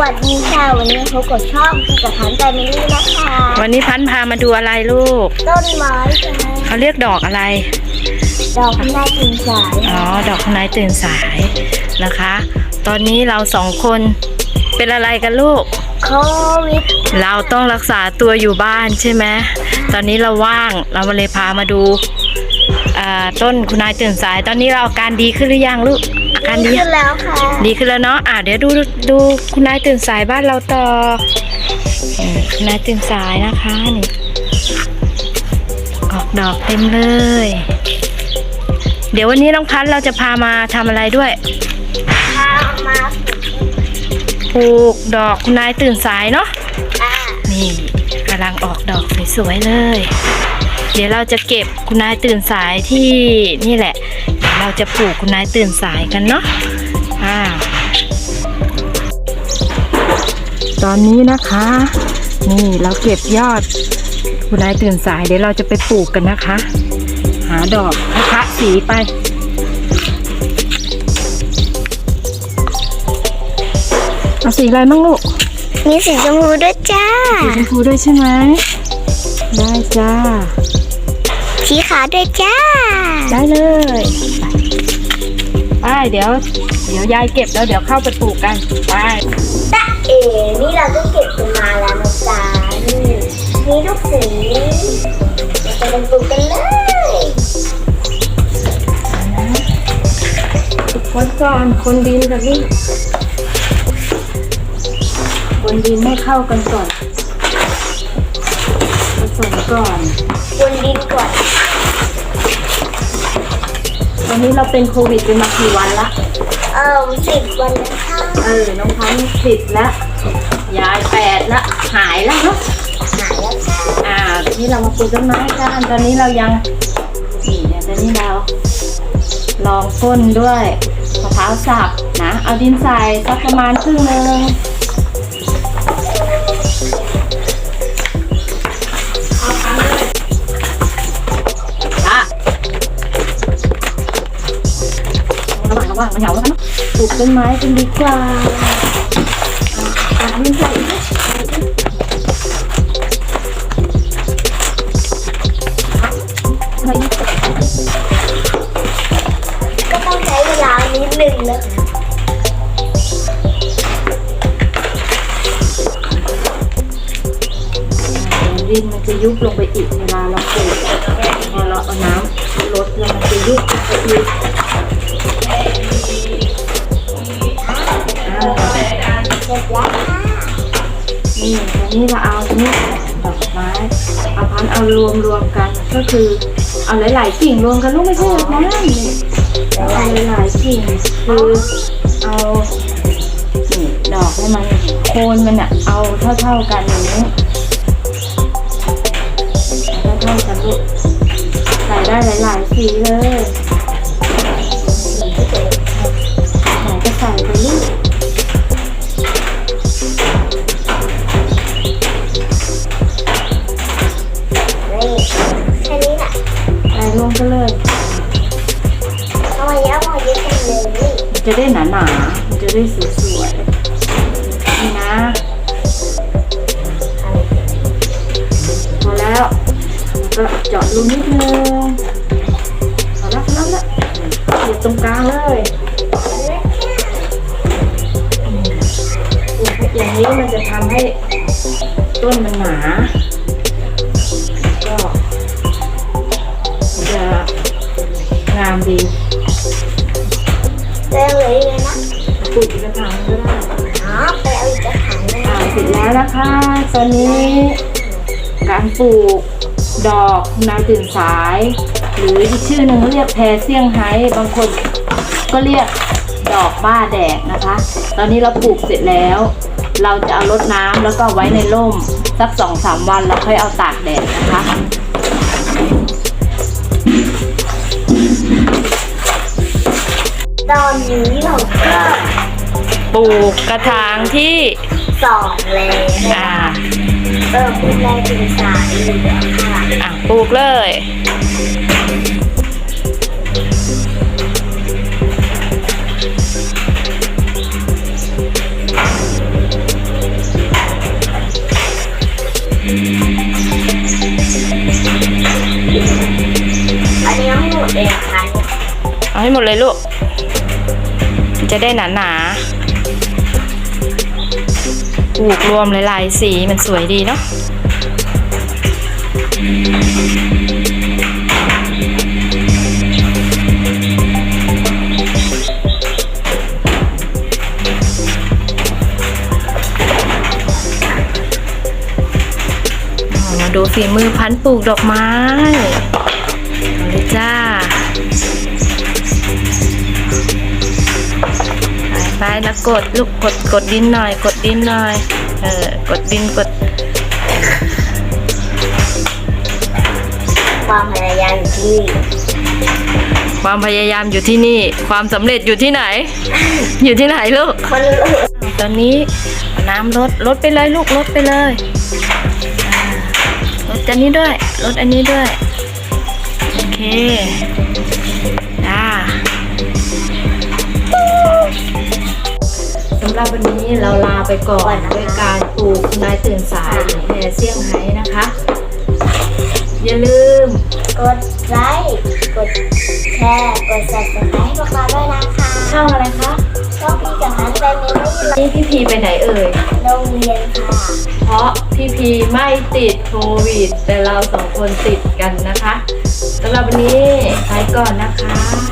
วัสดีค่ะ วันนี้พบกับช่องพี่กับพันใจมิลี่นะคะวันนี้พันธุ์พามาดูอะไรลูก ต้นไม้ค่ะเขาเรียกดอกอะไร ดอกพินาจินสายอ๋อ ดอกไม้ตื่นสายนะคะ ตอนนี้เราสองคนเป็นอะไรกันลูกโควิดเราต้องรักษาตัวอยู่บ้านใช่ไหมตอนนี้เราว่างเรามาเลยพามาดูอ่า ต้นคุณนายตื่นสาย ตอนนี้เราอาการดีขึ้นหรือยังลูกอาการดีขึ้นแล้วค่ะดีขึ้นแล้วเนาะอะเดี๋ยวดูดูคุณนายตื่นสายบ้านเราต่ออืมคุณนายตื่นสายนะคะนี่ออกดอกเต็มเลย เดี๋ยววันนี้น้องพันธุ์เราจะพามาทำอะไรด้วยพามาปลูกดอกคุณนายตื่นสายเนาะอ่านี่กำลังออกดอกสวยๆเลย เดี๋ยวเราจะเก็บคุณนายตื่นสายที่นี่แหละเดี๋ยวเราจะปลูกคุณนายตื่นสายกันเนาะอ่าตอนนี้นะคะ นี่เราเก็บยอดคุณนายตื่นสายเดี๋ยวเราจะไปปลูกกันนะคะ หาดอกคะสีไปเอาสีอะไรมั่งลูก มีสีชมพูด้วยจ้า สีชมพูด้วยใช่ไหม ได้จ้า สีขาวด้วยจ้า ได้เลยไปไป เดี๋ยว เดี๋ยวยายเก็บแล้วเดี๋ยวเข้าไปปลูกกัน ไปตะเอ๋นี่เราก็เก็บกันมาแล้วนะจ๊ะนี่มีลูกสีเราจะเป็นปลูกกันเลยคนก่อนคนดินกับนี่คนดินไม่เข้ากันก่อนผ สมก่อนบนดินก่อนตอนนี้เราเป็นโควิดเป็นมากี่วันละเออสิบวันนะคะเออน้องพันธุ์สิบแล้วยายแปดละหายแล้วเนาะหายแล้วค่ะอ่าทีนี้เรามาปลูกต้นไม้กันตอนนี้เรายังนี่เนี่ยตอนนี้เรา ลองพ่นด้วยมะพร้าวสับนะเอาดินใส่สักประมาณครึ่งหนึ่ง เหงาแล้วกันเนอะปลูกต้นไม้กันดีกว่าอะอะดินใส่อีกนิดใส่อีกก็ต้องใช้เวลานิดนึงนะคะดินมันจะยุบลงไปอีกเวลาเราปลูกพอเราเอาน้ำลดแล้วมันจะยุบลงไปอีก แล้วค่ะนี่ตอนนี้เราเอานี่ดอกไม้เอาพันเอารวมรวมกัน ก็คือเอาหลายๆกิ่งรวมกันลูกไม่ใช่หรอกนะนี่เอาหลายๆกิ่งคือเอานี่ดอกให้มันโคนมันอะเอาเท่า ๆกันอย่างนี้เท่าๆกันลูกใส่ได้หลาย ๆ สีเลย เอามาเยอะมาเยอะกันเลยมันจะได้หนาหนามันจะได้สวยๆนี่นะพอแล้วแล้วก็เจาะรูนิดนึงพอแล้วพอแล้วละเสียบตรงกลางเลยอย่างนี้มันจะทำให้ต้นมันหนา นะคะ ตอนนี้การปลูกดอกนาตื่นสาย หรืออีกชื่อหนึ่งเรียกแพรเซี่ยงไฮ้บางคนก็เรียกดอกบ้าแดดนะคะ ตอนนี้เราปลูกเสร็จแล้ว เราจะเอารดน้ำแล้วก็ไว้ในร่มสักสองสามวันแล้วค่อยเอาตากแดดนะคะตอนนี้เราก็ปลูกกระถางที่ สองเลยอ่าเออคุณแม่ถึงสามเหลืองค่ะอะปลูกเลย อันนี้ต้อหนูเองค่ะ เอาให้หมดเลยลูก จะได้หนาหนาๆ ปลูกรวมหลายๆ สีมันสวยดีเนาะดูฝีมือพันปลูกดอกไม้อาเลยจ้า ไปแล้วกดลูกกดกดดินหน่อย กดดินหน่อย เออกดดินกด ความพยายามอยู่ที่ความพยายามอยู่ที่นี่ ความสำเร็จอยู่ที่ไหน อยู่ที่ไหนลูก คนรู้ตอนนี้น้ำลดลดไปเลยลูกลดไปเลยลดอันนี้ด้วยลดอันนี้ด้วย โอเคำหรับวันนี้เราลาไปก่อนด้วยการปลูกนายตื่นสายหรือแพรเซี่ยงไฮ้นะคะ อย่าลืม กดไลค์กดแชร์กด subscribe ให้พวกเราด้วยนะคะช่องอะไรคะช่องพี่กับฮันแฟมิลี่นี่พี่พีไปไหนเอ่ยโรงเรียนค่ะ เพราะพี่พีไม่ติดโควิด แต่เราสองคนติดกันนะคะสำหรับวันนี้ไปก่อนนะคะสวัสดีค่ะ